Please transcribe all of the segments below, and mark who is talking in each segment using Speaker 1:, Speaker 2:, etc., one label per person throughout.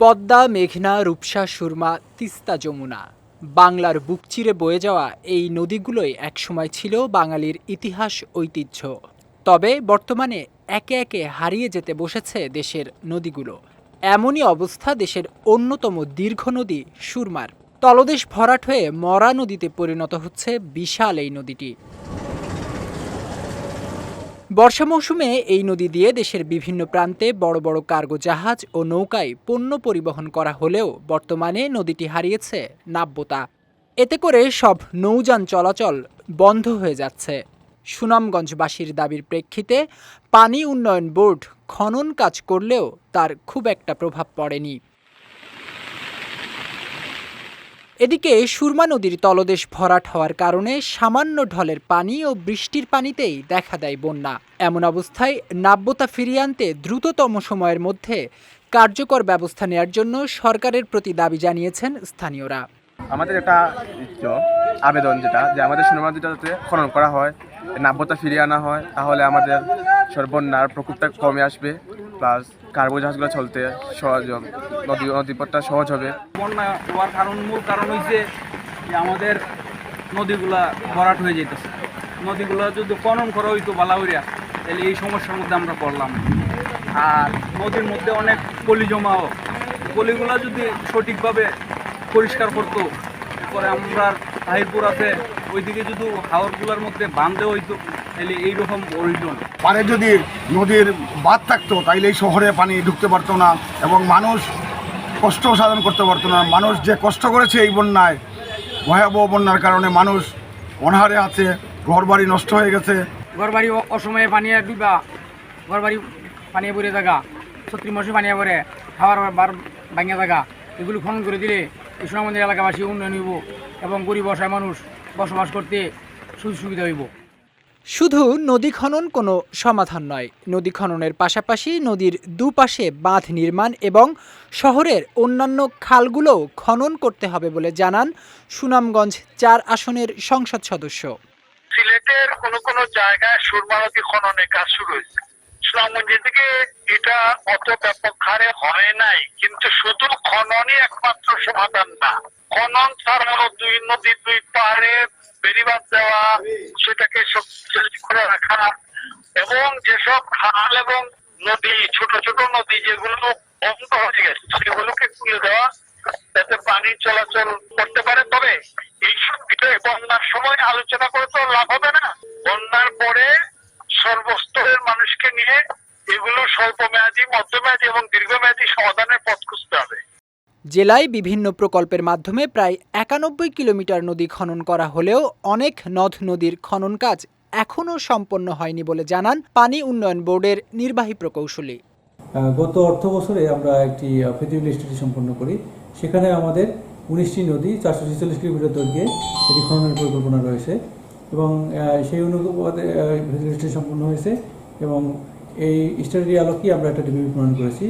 Speaker 1: পদ্মা, মেঘনা, রূপসা, সুরমা, তিস্তা যমুনা। বাংলার বুক চিরে বয়ে যাওয়া এই নদীগুলোই একসময় ছিল বাঙালির ইতিহাস ঐতিহ্য। তবে বর্তমানে একে একে হারিয়ে যেতে বসেছে দেশের নদীগুলো। এমনই অবস্থা দেশের অন্যতম দীর্ঘ নদী সুরমার। তলদেশ ভরাট হয়ে মরা নদীতে পরিণত হচ্ছে বিশাল এই নদীটি। বর্ষা মৌসুমে এই নদী দিয়ে দেশের বিভিন্ন প্রান্তে বড় বড় কার্গো জাহাজ ও নৌকায় পণ্য পরিবহন করা হলেও বর্তমানে নদীটি হারিয়েছে নাব্যতা। এতে করে সব নৌযান চলাচল বন্ধ হয়ে যাচ্ছে। সুনামগঞ্জবাসীর দাবির প্রেক্ষিতে পানি উন্নয়ন বোর্ড খনন কাজ করলেও তার খুব একটা প্রভাব পড়েনি। এদিকে সুরমা নদীর তলদেশ ভরাট হওয়ার কারণে সামান্য ঢলের পানি ও বৃষ্টির পানিতেই দেখা দেয় বন্যা। এমন অবস্থায় নাব্যতা ফিরিয়ে আনতে দ্রুততম সময়ের মধ্যে কার্যকর ব্যবস্থা নেয়ার জন্য সরকারের প্রতি দাবি জানিয়েছেন স্থানীয়রা।
Speaker 2: আমাদের একটা আবেদন যেটা, যে আমাদের সুনমা নদীটা যাতে খনন করা হয়, নাব্যতা ফিরিয়ে আনা হয়, তাহলে আমাদের সর্বন্যার প্রকোপটা কমে আসবে। প্লাস কার্গো জাহাজগুলো চলতে সহজ নদী নদীপথটা সহজ হবে।
Speaker 3: বন্যা হওয়ার কারণ মূল কারণ হয়েছে যে আমাদের নদীগুলা ভরাট হয়ে যেতেছে নদীগুলো যদি খনন করা হইতো বালাউরিয়া, তাহলে এই সমস্যার মধ্যে আমরা পড়লাম। আর নদীর মধ্যে অনেক পলি জমাও। পলিগুলা যদি সঠিকভাবে পরিষ্কার করতো পরে আমরা তাহিরপুর আছে, ওইদিকে যদি হাওরগুলোর মধ্যে বাঁধতে হইতো তাহলে এইরকম অরিজন
Speaker 4: পারে যদি নদীর বাদ থাকতো তাইলে এই শহরে পানি ঢুকতে পারতো না এবং মানুষ কষ্ট সাধন করতে পারতো না। মানুষ যে কষ্ট করেছে এই বন্যায় ভয়াবহ বন্যার কারণে মানুষ অনাহারে আছে ঘরবাড়ি নষ্ট হয়ে গেছে।
Speaker 5: ঘর বাড়ি অসময়ে পানিয়ে ডুবা ঘর বাড়ি পানিয়ে পড়ে থাকা ছত্রিশ মাসে পানিয়ে পড়ে খাওয়ার বার ভাঙিয়ে থাকা এগুলো খনন করে দিলে এই সোনামন্দির এলাকাবাসী উন্নয়ন হইব এবং গরিব অসহায় মানুষ বসবাস করতে সুযোগ সুবিধা হইব।
Speaker 1: শুধু নদী খনন কোনো সমাধান নয়। নদী খননের পাশাপাশি নদীর দুপাশে বাঁধ নির্মাণ এবং শহরের অন্যান্য খালগুলোও খনন করতে হবে বলে জানান সুনামগঞ্জ চার আসনের সংসদ সদস্য।
Speaker 6: সিলেটের কোন কোন জায়গায় সুরমা নদী খননের কাজ শুরু হয়েছে। সুনামগঞ্জের দিকে এটা অত ব্যাপক হারে হয় নাই, কিন্তু শুধু খননই একমাত্র সমাধান না। খনন ছাড়াও দুই নদীর দুই পাহাড়ে বেড়িবাঁধ দেওয়া, সেটাকে শক্তিশালী করে রাখা এবং যেসব খাল এবং নদী, ছোট ছোট নদী যেগুলো বন্ধ হয়ে গেছে, সেগুলোকে খুলে দেওয়া, যাতে পানি চলাচল করতে পারে। তবে এইসব বিষয়ে বন্যার সময় আলোচনা করে তো লাভ হবে না। বন্যার পরে সর্বস্তরের মানুষকে নিয়ে এগুলো স্বল্প মেয়াদী মধ্যমেয়াদী এবং দীর্ঘমেয়াদী সমাধানের পথ খুঁজতে
Speaker 1: জেলায় বিভিন্ন প্রকল্পের মাধ্যমে প্রায় একানব্বই কিলোমিটার নদী খনন করা হলেও অনেক নদ নদীর খনন কাজ এখনও সম্পন্ন হয়নি বলে জানান পানি উন্নয়ন বোর্ডের নির্বাহী প্রকৌশলী।
Speaker 7: গত অর্থ বছরে আমরা একটি ফিজিবিলিটি স্টাডি সম্পন্ন করি। সেখানে আমাদের উনিশটি নদী, চারশো ছেচল্লিশ কিলোমিটার দৈর্ঘ্যে এটি খননের পরিকল্পনা রয়েছে এবং সেই অনুপাতে ফিজিবিলিটি স্টাডি সম্পন্ন হয়েছে এবং এই স্টাডির আলোকেই আমরা একটা ডিপিপি প্রণয়ন করেছি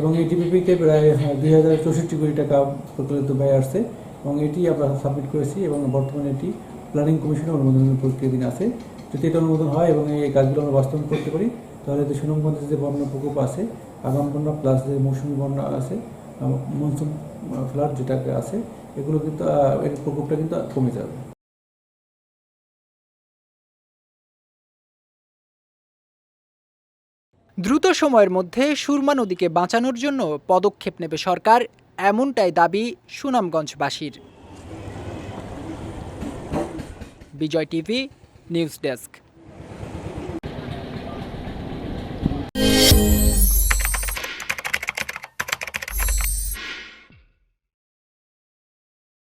Speaker 7: এবং এই ডিপিপিতে প্রায় দুই হাজার চৌষট্টি কোটি টাকা প্রচলিত ব্যয় আসছে এবং এটি আমরা সাবমিট করেছি এবং বর্তমানে এটি প্ল্যানিং কমিশনের অনুমোদনের প্রক্রিয়াধীন আছে। যদি এটা অনুমোদন হয় এবং এই কাজগুলো আমরা বাস্তবায়ন করতে পারি, তাহলে যে সুনামগঞ্জে যে বন্যা প্রকোপ আছে, আগাম বন্যা প্লাস যে মৌসুমি বন্যা আছে মনসুন ফ্লাড যেটাকে আছে, এগুলো কিন্তু এর প্রকোপটা কিন্তু কমে যাবে।
Speaker 1: দ্রুত সময়ের মধ্যে সুরমা নদীকে বাঁচানোর জন্য পদক্ষেপ নেবে সরকার, এমনটাই দাবি সুনামগঞ্জবাসীর। Bijoy TV, news desk.